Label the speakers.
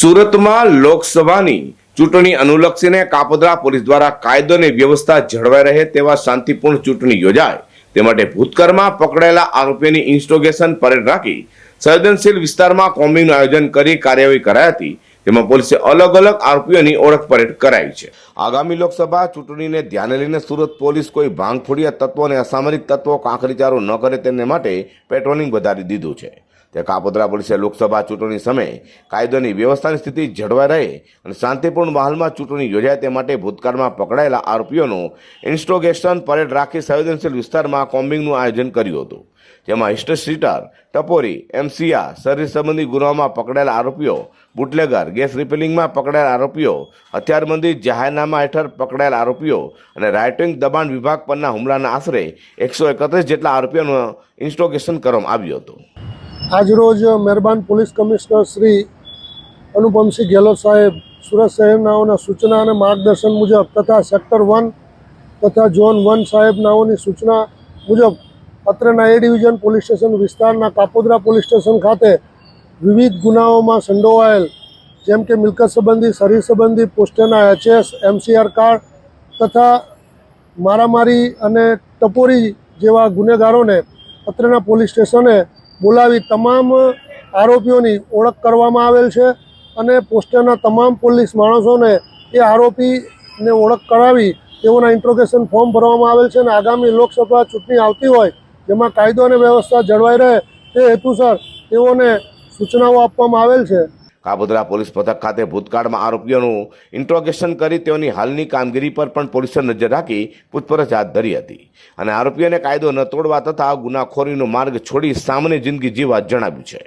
Speaker 1: સુરતમાં લોકસભાની ચૂંટણી અનુલક્ષીને કાપોદ્રા પોલીસ દ્વારા કાયદો અને વ્યવસ્થા જળવાઈ રહે તેવા શાંતિપૂર્ણ ચૂંટણી યોજાય. તે માટે ભૂતકાળમાં પકડાયેલા આરોપીઓની ઇન્સ્ટોગેશન પરેડ રાખી સંવેદનશીલ વિસ્તારમાં કોમ્બિંગનું આયોજન કરી કાર્યવાહી કરાઈ હતી. તેમાં પોલીસે અલગ અલગ આરોપીઓની ઓળખ પરેડ કરાઈ છે. આગામી લોકસભા ચૂંટણીને ધ્યાને લઈને સુરત પોલીસ કોઈ ભાંગફોડિયા તત્વો અને અસામરિક તત્વો કાંકરીચારો ન કરે તેને માટે પેટ્રોલિંગ વધારી દીધું છે. તે કાપોદ્રા પોલીસે લોકસભા ચૂંટણી સમયે કાયદોની વ્યવસ્થાની સ્થિતિ જળવાઈ રહે અને શાંતિપૂર્ણ માહોલમાં ચૂંટણી યોજાય તે માટે ભૂતકાળમાં પકડાયેલા આરોપીઓનું ઇન્સ્ટોગેશન પરેડ રાખી સંવેદનશીલ વિસ્તારમાં કોમ્બિંગનું આયોજન કર્યું હતું. જેમાં હિસ્ટ સીટર, ટપોરી, એમસીઆર, શરીર સંબંધી ગુનામાં પકડાયેલા આરોપીઓ, બુટલેગર, ગેસ રિપેલિંગમાં પકડાયેલા આરોપીઓ, હથિયારબંધી જાહેરનામા હેઠળ પકડાયેલા આરોપીઓ અને રાઇટિંગ દબાણ વિભાગ પરના હુમલાના આશરે એકસો એકત્રીસ જેટલા આરોપીઓનું ઇન્સ્ટોગેશન કરવામાં આવ્યું હતું.
Speaker 2: આજરોજ મહેરબાન પોલીસ કમિશનર શ્રી અનુપમસિંહ ગેહલોત સાહેબ સુરત શહેરનાઓના સૂચના અને માર્ગદર્શન મુજબ તથા સેક્ટર વન તથા ઝોન વન સાહેબનાઓની સૂચના મુજબ અત્રેના એ ડિવિઝન પોલીસ સ્ટેશન વિસ્તારના કાપોદ્રા પોલીસ સ્ટેશન ખાતે વિવિધ ગુનાઓમાં સંડોવાયેલ, જેમ કે મિલકત સંબંધી, શરીર સંબંધી, પોસ્ટેના એચએસ, એમસીઆર કાર્ડ તથા મારામારી અને ટપોરી જેવા ગુનેગારોને અત્રેના પોલીસ સ્ટેશને બોલાવી તમામ આરોપીઓની ઓળખ કરવામાં આવેલ છે અને પોસ્ટરના તમામ પોલીસ માણસોને એ આરોપીને ઓળખ કરાવી તેઓના ઇન્ટ્રોગેશન ફોર્મ ભરવામાં આવેલ છે અને આગામી લોકસભા ચૂંટણી આવતી હોય, જેમાં કાયદો અને વ્યવસ્થા જળવાઈ રહે તે હેતુસર તેઓને સૂચનાઓ આપવામાં આવેલ છે.
Speaker 1: કાપોદ્રા પોલીસ પથક ખાતે ભૂતકાળમાં આરોપીઓનું ઇન્ટ્રોગેશન કરી તેઓની હાલની કામગીરી પર પણ પોલીસે નજર રાખી પૂછપરછ હાથ ધરી હતી. અને આરોપીઓને કાયદો ન તોડવા તથા ગુનાખોરીનો માર્ગ છોડી સામાન્ય જિંદગી જીવવા જણાવ્યું છે.